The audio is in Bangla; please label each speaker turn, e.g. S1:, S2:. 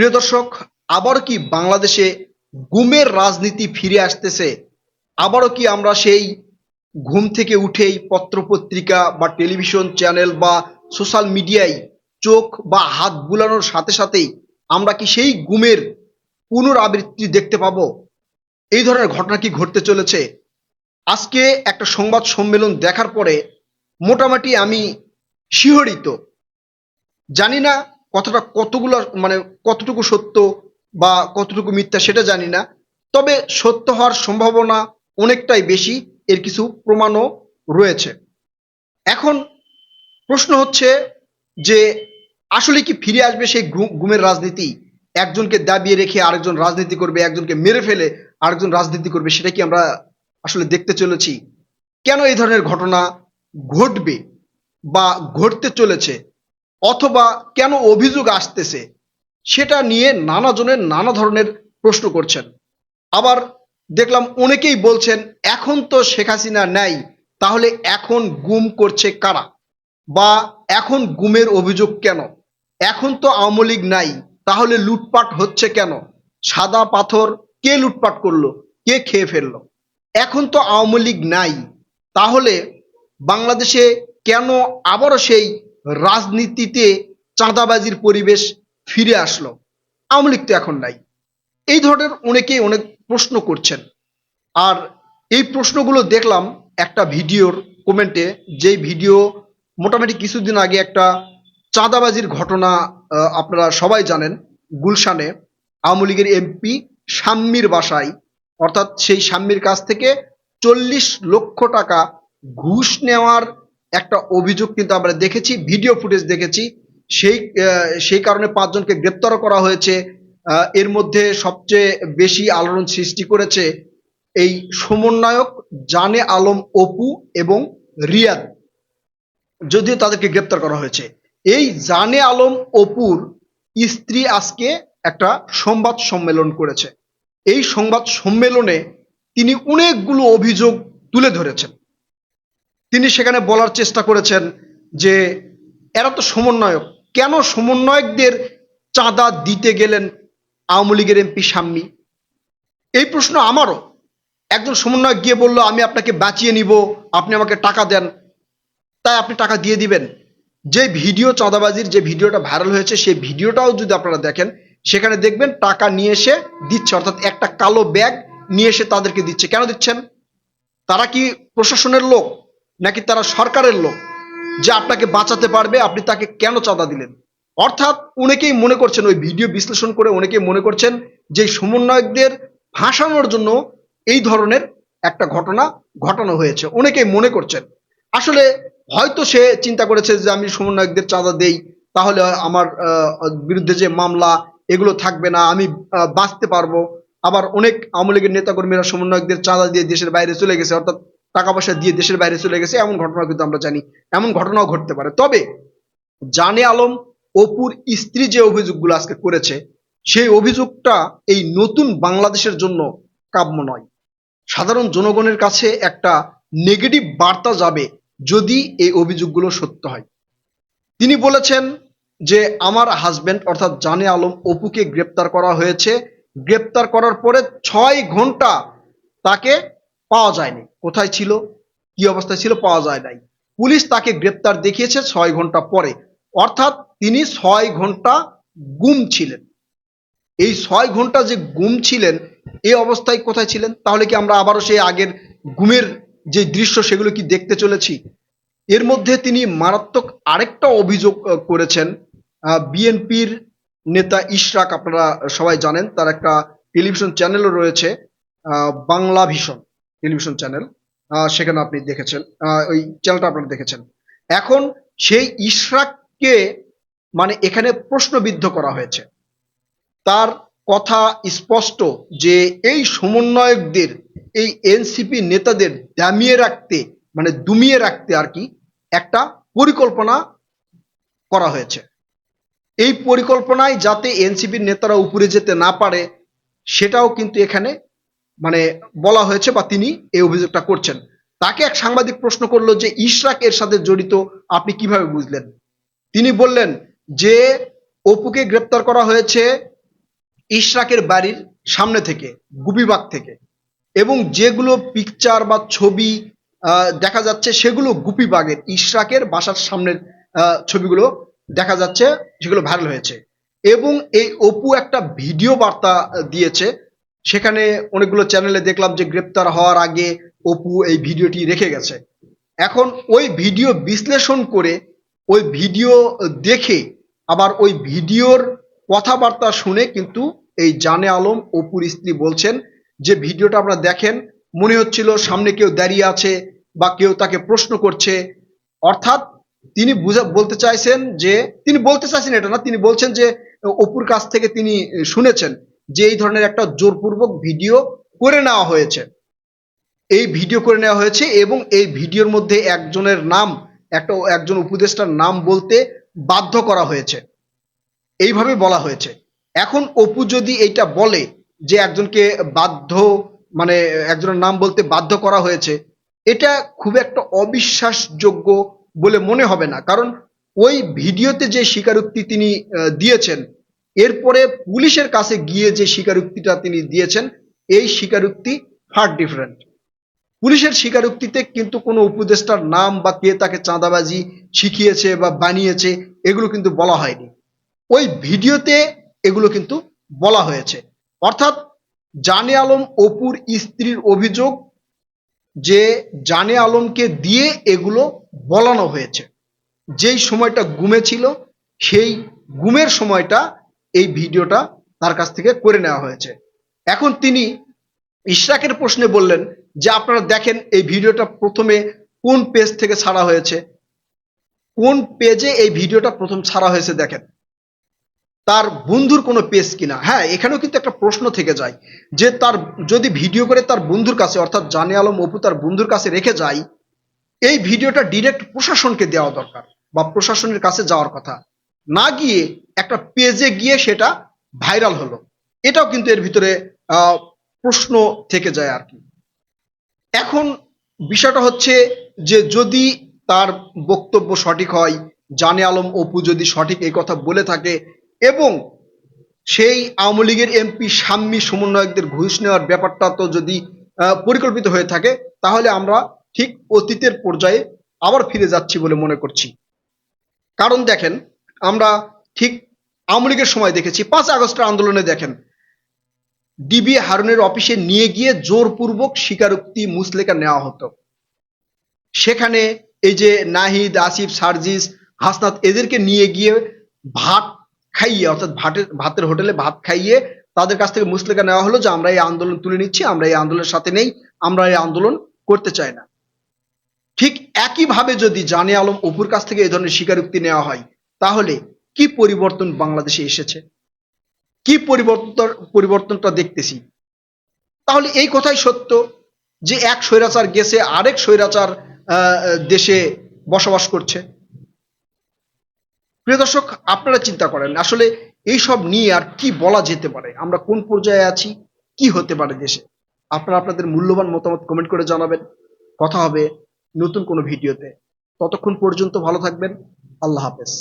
S1: প্রিয় দর্শক আবার কি বাংলাদেশে গুমের রাজনীতি ফিরে আসতেছে? আবারও কি আমরা সেই ঘুম থেকে উঠেই পত্রপত্রিকা বা টেলিভিশন চ্যানেল বা সোশ্যাল মিডিয়ায় চোখ বা হাত বুলানোর সাথে সাথেই আমরা কি সেই গুমের পুনরাবৃত্তি দেখতে পাব? এই ধরনের ঘটনা কি ঘটতে চলেছে? আজকে একটা সংবাদ সম্মেলন দেখার পরে মোটামুটি আমি শিহরিত। জানি না কথাটা কতগুলো মানে কতটুকু সত্য বা কতটুকু মিথ্যা সেটা জানি না। তবে সত্য হওয়ার সম্ভাবনা অনেকটাই বেশি, এর কিছু প্রমাণও রয়েছে। এখন প্রশ্ন হচ্ছে যে, আসলে কি ফিরে আসবে সেই গুমের রাজনীতি? একজনকে দাবিয়ে রেখে আরেকজন রাজনীতি করবে, একজনকে মেরে ফেলে আরেকজন রাজনীতি করবে, সেটা কি আমরা আসলে দেখতে চলেছি? কেন এই ধরনের ঘটনা ঘটবে বা ঘটতে চলেছে? অথবা কেন অভিযোগ আসতেছে, সেটা নিয়ে নানা জনের নানা ধরনের প্রশ্ন করছেন। আবার দেখলাম অনেকেই বলছেন, এখন তো শেখ হাসিনা নেই, তাহলে এখন গুম করছে কারা? বা এখন গুমের অভিযোগ কেন? এখন তো আওয়ামী লীগ নাই, তাহলে লুটপাট হচ্ছে কেন? সাদা পাথর কে লুটপাট করল? কে খেয়ে ফেলল? এখন তো আওয়ামী লীগ নাই, তাহলে বাংলাদেশে কেন আবারও সেই রাজনীতিতে চাঁদাবাজির পরিবেশ ফিরে আসলো। আওয়ামী লীগ তো এখন নাই। এই ধরনের অনেকেই অনেক প্রশ্ন করছেন। আর এই প্রশ্নগুলো দেখলাম একটা ভিডিওর কমেন্টে, যেই ভিডিও মোটামুটি কিছুদিন আগে একটা চাঁদাবাজির ঘটনা আপনারা সবাই জানেন, গুলশানে। আওয়ামী লীগের এমপি সাম্মির বাসায় অর্থাৎ সেই সাম্মির কাছ থেকে চল্লিশ লক্ষ টাকা ঘুষ নেওয়ার একটা অভিযোগ কিন্তু আমরা দেখেছি ভিডিও ফুটেজ দেখেছি। সেই সেই কারণে পাঁচজনকে গ্রেপ্তারও করা হয়েছে। এর মধ্যে সবচেয়ে বেশি আলোড়ন সৃষ্টি করেছে এই সমন্বয়ক জানে আলম অপু এবং রিয়াদ। যদিও তাদেরকে গ্রেপ্তার করা হয়েছে। এই জানে আলম অপুর স্ত্রী আজকে একটা সংবাদ সম্মেলন করেছে। এই সংবাদ সম্মেলনে তিনি অনেকগুলো অভিযোগ তুলে ধরেছেন। তিনি সেখানে বলার চেষ্টা করেছেন যে, এরা তো সমন্বয়ক। কেন সমন্বয়কদের চাঁদা দিতে গেলেন আওয়ামী লীগের এমপি সাম্মি? এই প্রশ্ন আমারও। একজন সমন্বয়ক গিয়ে বলল, আমি আপনাকে বাঁচিয়ে নিব, আপনি আমাকে টাকা দেন। তাই আপনি টাকা দিয়ে দিবেন। যে ভিডিও চাঁদাবাজির যে ভিডিওটা ভাইরাল হয়েছে, সেই ভিডিওটাও যদি আপনারা দেখেন, সেখানে দেখবেন টাকা নিয়ে এসে দিচ্ছে, অর্থাৎ একটা কালো ব্যাগ নিয়ে এসে তাদেরকে দিচ্ছে। কেন দিচ্ছেন? তারা কি প্রশাসনের লোক? নাকি তারা সরকারের লোক যে আপনাকে বাঁচাতে পারবে, আপনি তাকে কেন চাঁদা দিলেন? অর্থাৎ অনেকেই মনে করছেন, ওই ভিডিও বিশ্লেষণ করে অনেকেই মনে করছেন যে সমন্বয়কদের ভাসানোর জন্য এই ধরনের একটা ঘটনা ঘটানো হয়েছে। অনেকেই মনে করছেন। আসলে হয়তো সে চিন্তা করেছে যে আমি সমন্বয়কদের চাঁদা দেই, তাহলে আমার বিরুদ্ধে যে মামলা, এগুলো থাকবে না, আমি বাঁচতে পারব। আবার অনেক আওয়ামী লীগের নেতাকর্মীরা সমন্বয়কদের চাঁদা দিয়ে দেশের বাইরে চলে গেছে। অর্থাৎ টাকা পয়সা দিয়ে দেশের বাইরে চলে গেছে, এমন ঘটনা কিন্তু আমরা জানি, এমন ঘটনাও ঘটতে পারে। তবে জানে আলম অপুর স্ত্রী যে অভিযোগগুলো আজকে করেছে, সেই অভিযোগটা এই নতুন বাংলাদেশের জন্য কাম্য নয়। সাধারণ জনগণের কাছে একটা নেগেটিভ বার্তা যাবে যদি এই অভিযোগগুলো সত্য হয়। তিনি বলেছেন যে, আমার হাজবেন্ড অর্থাৎ জানে আলম অপুকে গ্রেপ্তার করা হয়েছে। গ্রেপ্তার করার পরে ছয় ঘণ্টা তাকে পাওয়া যায়নি। কোথায় ছিল? কি অবস্থায় ছিল? পাওয়া যায় নাই। পুলিশ তাকে গ্রেপ্তার দেখিয়েছে ছয় ঘণ্টা পরে। অর্থাৎ তিনি ছয় ঘণ্টা গুম ছিলেন। এই ছয় ঘণ্টা যে গুম ছিলেন এই অবস্থায় কোথায় ছিলেন? তাহলে কি আমরা আবারও সেই আগের গুমের যে দৃশ্য, সেগুলো কি দেখতে চলেছি? এর মধ্যে তিনি মারাত্মক আরেকটা অভিযোগ করেছেন। বিএনপির নেতা ইশরাক, আপনারা সবাই জানেন, তার একটা টেলিভিশন চ্যানেলও রয়েছে বাংলা ভীষণ টেলিভিশন চ্যানেল সেখানে আপনি দেখেছেন ওই চ্যানেলটা আপনারা দেখেছেন। এখন সেই ইশরাককে মানে এখানে প্রশ্নবিদ্ধ করা হয়েছে। তার কথা স্পষ্ট যে এই সমন্বয়কদের, এই এনসিপি নেতাদের দামিয়ে রাখতে মানে দুমিয়ে রাখতে আর কি একটা পরিকল্পনা করা হয়েছে। এই পরিকল্পনায় যাতে এনসিপির নেতারা উপরে যেতে না পারে, সেটাও কিন্তু এখানে মানে বলা হয়েছে বা তিনি এই অভিযোগটা করছেন। তাকে এক সাংবাদিক প্রশ্ন করল যে, ইশরাক এর সাথে জড়িত আপনি কীভাবে বুঝলেন? তিনি বললেন যে, অপুকে গ্রেপ্তার করা হয়েছে ইশরাকের বাড়ির সামনে থেকে, গুপিবাগ থেকে। এবং যেগুলো পিকচার বা ছবি দেখা যাচ্ছে সেগুলো গুপিবাগের, ইশরাকের বাসার সামনের ছবিগুলো দেখা যাচ্ছে, সেগুলো ভাইরাল হয়েছে। এবং এই অপু একটা ভিডিও বার্তা দিয়েছে সেখানে অনেকগুলো চ্যানেলে দেখলাম যে গ্রেপ্তার হওয়ার আগে অপু এই ভিডিওটি রেখে গেছে। এখন ওই ভিডিও বিশ্লেষণ করে ওই ভিডিও দেখে আবার ওই ভিডিওর কথাবার্তা শুনে কিন্তু এই জানে আলম অপুর স্ত্রী বলছেন যে ভিডিওটা আপনারা দেখেন, মনে হচ্ছিল সামনে কেউ দাঁড়িয়ে আছে বা কেউ তাকে প্রশ্ন করছে। অর্থাৎ তিনি বুঝা, বলতে চাইছেন যে, তিনি বলতে চাইছেন এটা না, তিনি বলছেন যে অপুর কাছ থেকে তিনি শুনেছেন। যে এই ধরনের একটা জোরপূর্বক ভিডিও করে নেওয়া হয়েছে। এই ভিডিও করে নেওয়া হয়েছে এবং এই ভিডিওর মধ্যে একজনের নাম, একটা একজন উপদেষ্টার নাম বলতে বাধ্য করা হয়েছে। এইভাবে বলা হয়েছে। এখন অপু যদি এইটা বলে যে একজনকে বাধ্য মানে একজনের নাম বলতে বাধ্য করা হয়েছে, এটা খুব একটা অবিশ্বাসযোগ্য বলে মনে হবে না। কারণ ওই ভিডিওতে যে স্বীকারোক্তি তিনি দিয়েছেন এরপরে পুলিশের কাছে গিয়ে যে স্বীকারোক্তিটা তিনি দিয়েছেন, এই স্বীকারোক্তি ফার ডিফারেন্ট পুলিশের স্বীকারোক্তিতে কিন্তু কোনো উপদেষ্টার নাম বা কে তাকে চাঁদাবাজি শিখিয়েছে বা বানিয়েছে, এগুলো কিন্তু বলা হয়নি। ওই ভিডিওতে এগুলো কিন্তু বলা হয়েছে। অর্থাৎ জানে আলম অপুর স্ত্রীর অভিযোগ যে জানে আলমকে দিয়ে এগুলো বলানো হয়েছে। যেই সময়টা গুমে ছিল, সেই গুমের সময়টা এই ভিডিওটা তার কাছ থেকে করে নেওয়া হয়েছে। এখন তিনি ইশরাকের প্রশ্নে বললেন যে, আপনারা দেখেন এই ভিডিওটা প্রথমে কোন পেজ থেকে ছাড়া হয়েছে? কোন পেজে এই ভিডিওটা প্রথম ছাড়া হয়েছে দেখেন। তার বন্ধুর কোনো পেজ কিনা? হ্যাঁ এখানেও কিন্তু একটা প্রশ্ন থেকে যায় যে, তার যদি ভিডিও করে তার বন্ধুর কাছে, অর্থাৎ জানে আলম অপু তার বন্ধুর কাছে রেখে যায়, এই ভিডিওটা ডিরেক্ট প্রশাসনকে দেওয়া দরকার বা প্রশাসনের কাছে যাওয়ার কথা। না গিয়ে একটা পেজে গিয়ে সেটা ভাইরাল হলো। এটাও কিন্তু এর ভিতরে প্রশ্ন থেকে যায় আর কি। এখন বিষয়টা হচ্ছে যে যদি তার বক্তব্য সঠিক হয়, জানে আলম অপু যদি সঠিক এই কথা বলে থাকে এবং সেই আওয়ামী লীগের এমপি সাম্মি সমন্বয়কদের ঘুষ নেওয়ার ব্যাপারটা তো যদি পরিকল্পিত হয়ে থাকে, তাহলে আমরা ঠিক অতীতের পর্যায়ে আবার ফিরে যাচ্ছি বলে মনে করছি। কারণ দেখেন আমরা ঠিক আওয়ামী লীগের সময় দেখেছি, পাঁচ আগস্টের আন্দোলনে দেখেন। ডিবি হারুনের অফিসে নিয়ে গিয়ে জোরপূর্বক স্বীকারোক্তি মুসলেকা নেওয়া হতো। সেখানে এই যে নাহিদ, আসিফ, সার্জিস, হাসনাত, এদেরকে নিয়ে গিয়ে ভাত খাইয়ে, অর্থাৎ ভাতের ভাতের হোটেলে ভাত খাইয়ে তাদের কাছ থেকে মুসলেকা নেওয়া হলো যে, আমরা এই আন্দোলন তুলে নিচ্ছি, আমরা এই আন্দোলনের সাথে নেই, আমরা এই আন্দোলন করতে চাই না। ঠিক একইভাবে যদি জানে আলম অপুর কাছ থেকে এই ধরনের স্বীকারোক্তি নেওয়া হয় তাহলে কি পরিবর্তন বাংলাদেশে এসেছে? কি পরিবর্তন, পরিবর্তনটা দেখতেছি? তাহলে এই কথাই সত্য যে এক স্বৈরাচার গেছে, আরেক স্বৈরাচার দেশে বসবাস করছে। প্রিয় দর্শক, আপনারা চিন্তা করেন, আসলে এইসব নিয়ে আর কি বলা যেতে পারে? আমরা কোন পর্যায়ে আছি? কি হতে পারে দেশে? আপনারা আপনাদের মূল্যবান মতামত কমেন্ট করে জানাবেন। কথা হবে নতুন কোনো ভিডিওতে। ততক্ষণ পর্যন্ত ভালো থাকবেন। আল্লাহ হাফেজ।